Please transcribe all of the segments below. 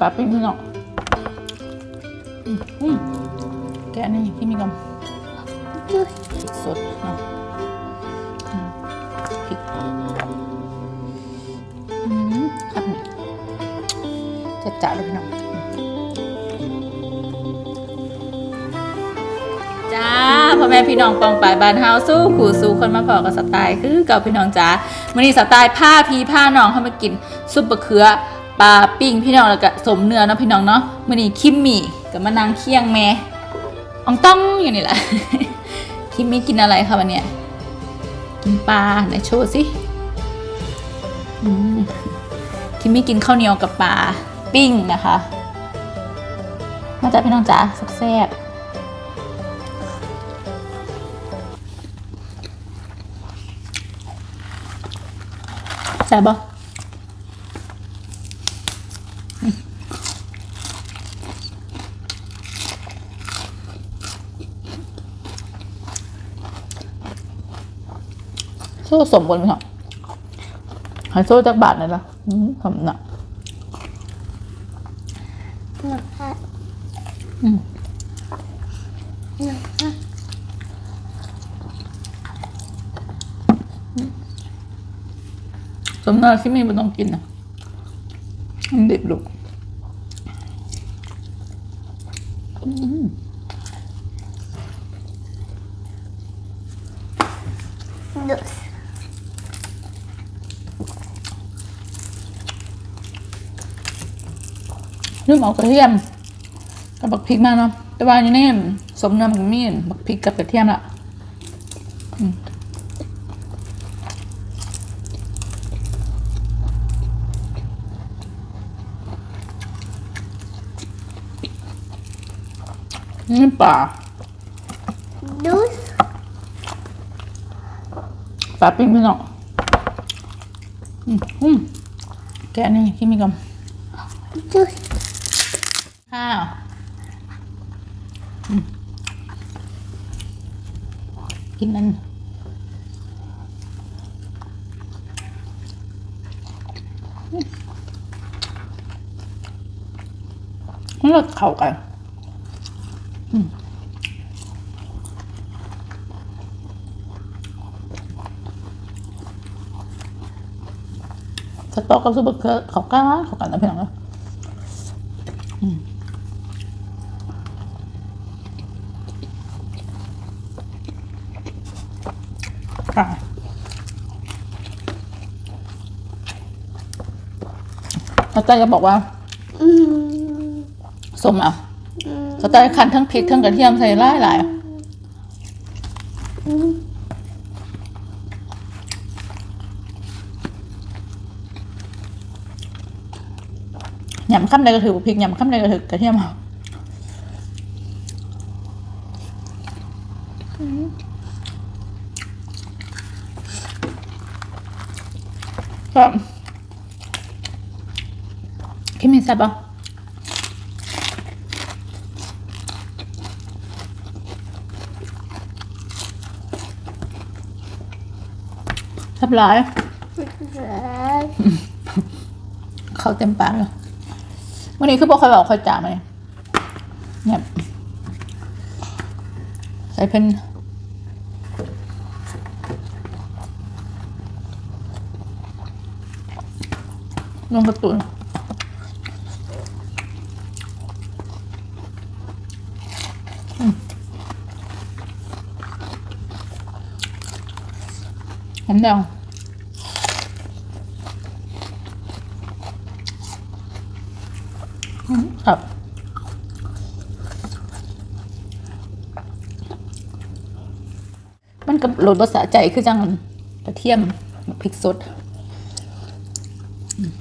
ปลาปิ้งพี่น้องอืมแกนี่ที่มีกำพริกสดเนาะอืมพริกอืมครับนี่จัดจ้าเลยพี่น้องจ้าพ่อแม่พี่น้องปองปายบานเฮาสู้ขู่สู้คนมาพอกับสไตล์คือเก่าพี่น้องจ้ามื่อนี้สไตล์ผ้าพีผ้าน้องเข้ามากินซุปบะเขือ ปลาปิ้งพี่น้องแล้วก็สมเนื้อเนาะพี่น้องเนาะมื่อนี้คิมมี่กับมานางเคียงแม่อองต้องอยู่นี่แหละ คิมมี่กินอะไรคะวันเนี้ยกินปลาไหนโชว์สิคิมมี่กินข้าวเหนียวกับปลาปิ้งนะคะมาจาพี่น้องจ้าแซ่บๆใช่ป ซ่สมบูรณ์ไหมครับหายโซ่จากบาทเลยละอืมทำหนักหนูค่ะอืมหนูค่ะสมนาที่มีมันต้องกินนะมันดิบลูกอืม หนู ลื มเอากระเทียมกับบักพริกมาเนาะแต่ว่าอันนี้เนี่ยสมน้ำกับมีนบักพริกกับกระเทียมละอืมนี่ปลาดูปลาปิ้งพี่น้องอืมอืมแกะนี่ที่มีกำดู ข้าวกินนั่นมันรสเข้ากันสต๊อกกับซุปเปอร์เคิร์เขากล้าเขากันนะพี่น้องนะค่ะ อาจารย์จะบอกว่าสมอะอืมอาจารย์คันทั้งพริกทั้งกระเทียมใส่หลายหลายหยำข้ามใดก็ถือพริกหยำข้ามใดก็ถือกระเทียมเอาก็ คิดมีแซ่บปะแซ่บหลายเขาเต็มปากเลยวันนี้คือบอกคอยบอกคอยจ่าไหมเนี่ยใส่เพิ่นลงกระตุ หอมแดงครับมันกับโหลดภาษาใจคือจังกระเทียมพริกสดอืม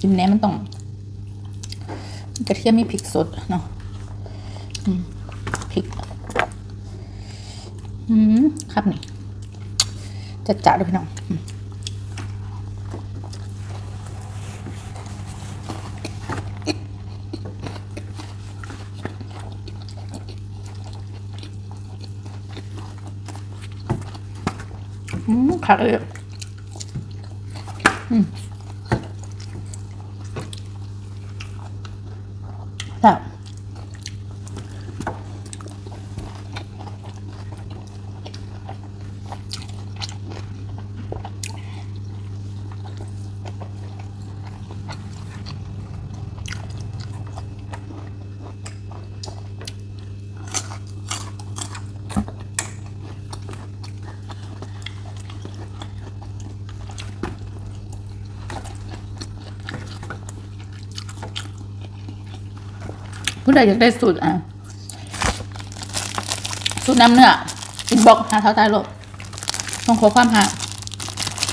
กินแหนมมันต้อง กระเทียมมีพริกสดเนาะพริก อืม ครับนี่ จัดจ้าด้วยพี่น้องอืมขาดเลย ใดอยากได้สูตรอะสูตรน้ำเนื้ออินบอกหาเท้าใต้โลกต้องขอความหา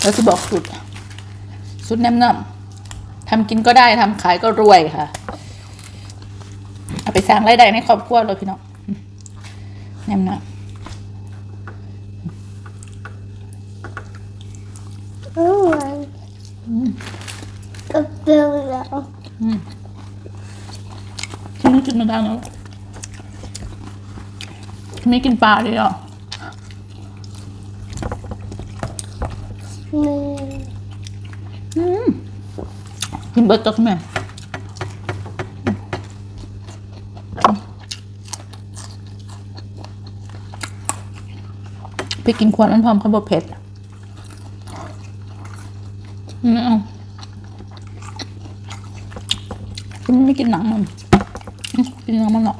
แล้วจะบอกสูตรสูตรน้ำเนื้อทำกินก็ได้ทำขายก็รวยค่ะ เอาไปสร้างรายได้ในครอบครัวเลยพี่น้องน้ำเนื้อร่อยก็เปรี้ยวแล้ว อืม ที่นี่จุดมันดังแล้วไม่กินปลาเลยหรอนี่อืมกินเบิร์ตจักแม่ไปกินขวดมันพร้อมเขาบอกเผ็ดไม่เอาฉันไม่กินหนังมัน อืมกินหนังมันหรอก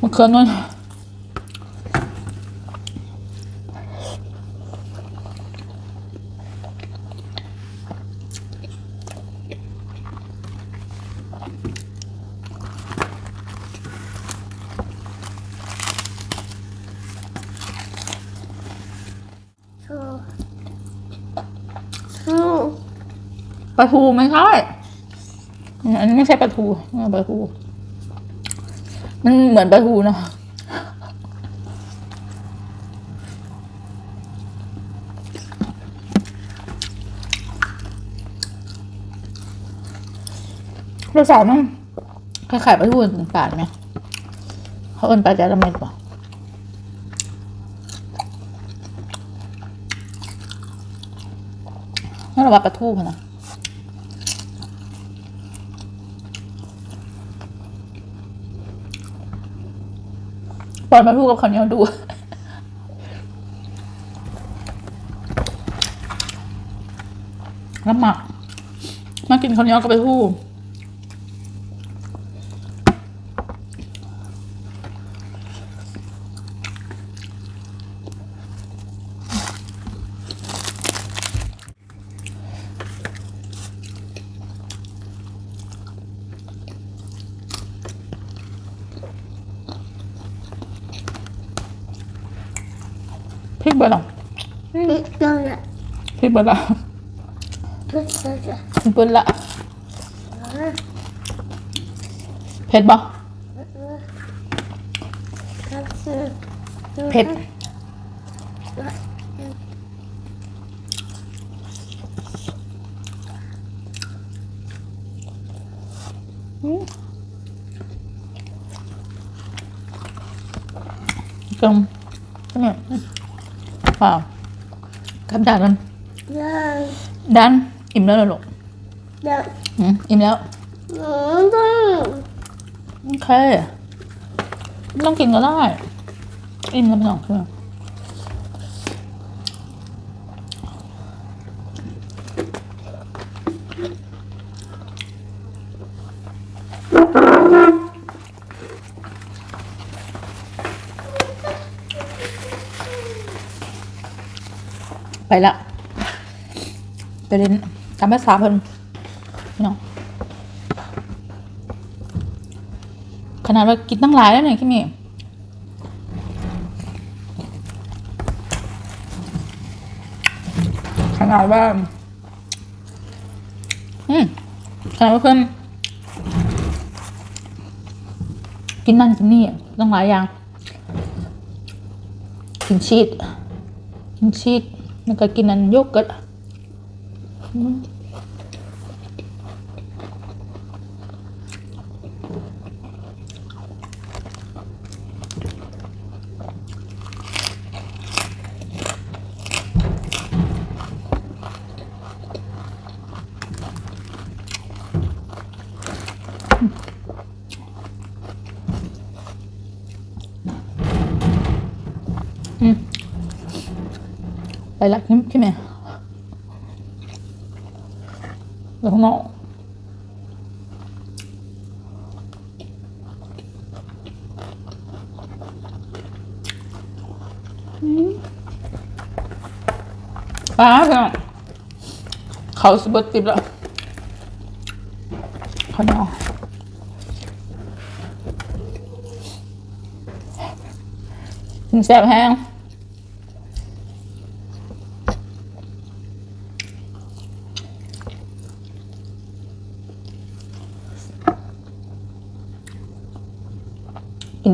มันเคินมันป ลาทูไม่ใช่อันนี้ไม่ใช่ปลาทูปลาทู มันเหมือนปลาทูเนอะรสชาติมันคล้ายๆปลาทูถึงปากไหมเขาเอินปลาแจ๊ละเม็ดป่ะนั่นเราว่าปลาทูนะ ปล่อยมาพูดกับข้าวเหนียวดูแล้วหมักมากินข้าวเหนียวก็ไปพูดพริกเบอร์หรอ พริกเกลือ พริกเบอร์ละพริกเกลือพริกเบอร์ละเผ็ดบ่เผ็ดอืมกลมเนี่ยเปล่ากับดันมันเดี๋ยวดันอิ่มแล้วเหรอลูกเดี๋ยวอืมอิ่มแล้ว หนูต้องโอเคไม่ต้องกินก็ได้ อิ่มแล้วไม่ต้องใช่ไหมไปละ ไปเรียนตามภาษาเพิ่นพี่น้องขนาดว่ากินตั้งหลายแล้วเนี่ยคิมี่ขนาดว่า อืมขนาดว่าเพิ่มกินนั่นกินนี่ตั้งหลายอย่างกินชีสกินชีสแล้วก็กินนันโยเกิร์ต Bayılak kim kime? แล้วข้างนอกอืมป้าเพื่อนเขาสะบัดติดแล้วเขาเนาะถึงแซ่บแห้ง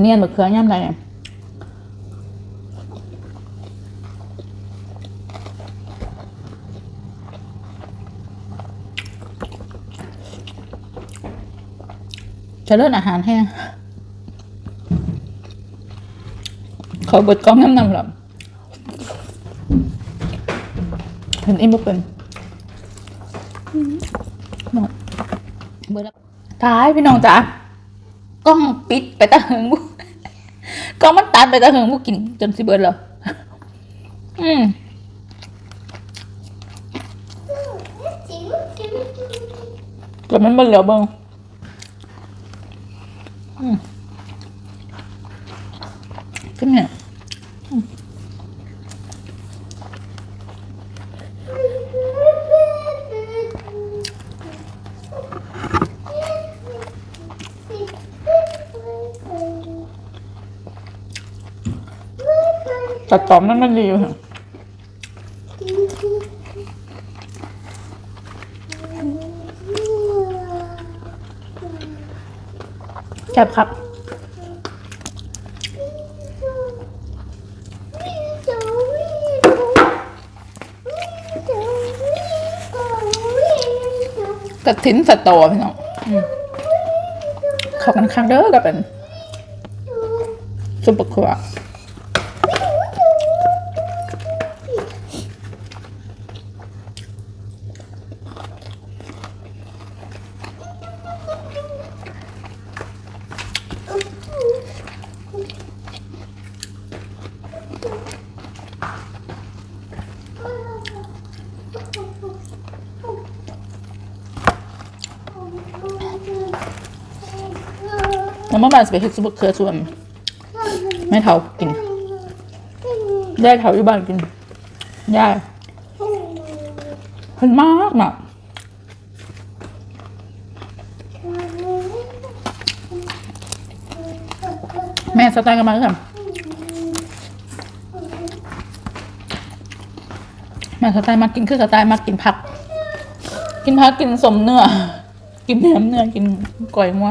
นเนียนบะเขือย่ำไรเนี่ยจะเลิศอาหารแห้งเขาเบิดกล้องน้ำนำหรอเห็นอิ่มบ่เป็นหมดเบิดแล้วท้ายพี่น้องจ๋ากล้องปิดไปตะเหิงบุ ก็มันตัดไปตะเหิงบุกินจนสิเบิดแล้วอืมจิ๋วจิ๋วจิ๋วเกิดมันเบิดแล้วเบิ่งอืมขึ้นเนี่ย ตัดต่อมันมันดีอยู่ค่ะแซ่บครับกระถินสตอพี่น้องอืมเข้ากันข้างเด้อกับเป็นซุปเปอร์ครัว มื่อวานสิไปเฮ็ดซุปเปอร์ครัวส่วนแม่เฒ่ากินยายเฒ่าอยู่บ้านกินยายเพิ่นมากน่ะแม่สไตล์กันมาคือนแม่สไตล์มากินคือสไตล์มากินผัก กินผักกินสมเนื้อ กินเนื้อเนื้อกินก่อยมัว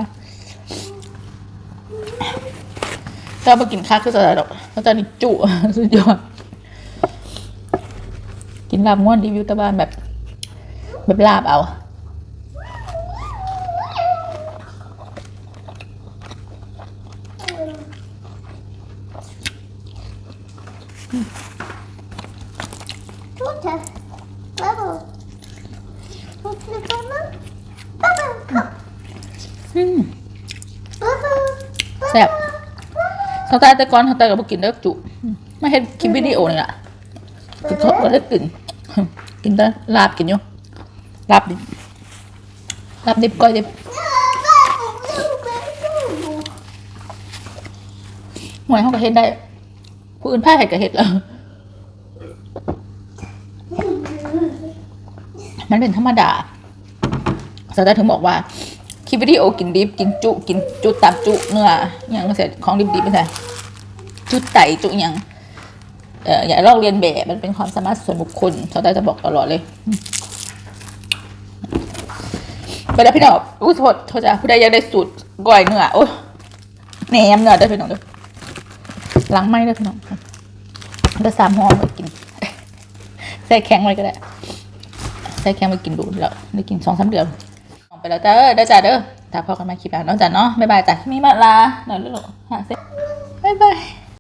ถ้าไปกินข้าวคือจะได้ดอกเขาจะนี่จุสุดยอด กินลาบง่วนรีวิวตะบ้านแบบ แบบลาบเอา Tuta. Bubble. Tuta, bubble. Bubble. อืม Bubble. แซ่บ เขาตายแต่ก่อนเขาตายกับกินเลิกจุไม่เห็นคลิปวิดีโอนี่แหละกินเขาก็เลิกกินกินแต่ลาบกินอยู่ลาบดิบลาบดิบก้อยดิบหวยเขาก็เห็นได้ผู้อื่นพ่ายให้ก็เห็ดแล้วมันเป็นธรรมดาสตาร์ถึงบอกว่า คลิปวิดีโอกินดิบกินจุ กินจุตับจุเนื้ออย่างเสร็จของดิบๆไม่ใช่จุไตจุอย่างเอ่ออย่าลอกเรียนแบบมันเป็นความสามารถส่วนบุคคลสตาร์จะบอกตลอดเลยไปแล้วพี่น้องอุ้ยโทษโทษจ้ะผู้ใดยากได้สูตรก้อยเนื้อโอ้ยแหนมเนื้อได้พี่น้องด้อล้างไม้ได้พี่น้องได้สามห่อไปกินใส่แข็งไว้ก็ได้ใส่แข็งไปกินดูแล้วได้กินสองสามเดือน แล้วเด้อเด้อจ้าเด้อถ้าพอกันมาคลิปแล้วน้องจ้าเนาะบ๊ายบายจ้ะมีมาลาหน่อยลูกหาเซ็บ๊ายบาย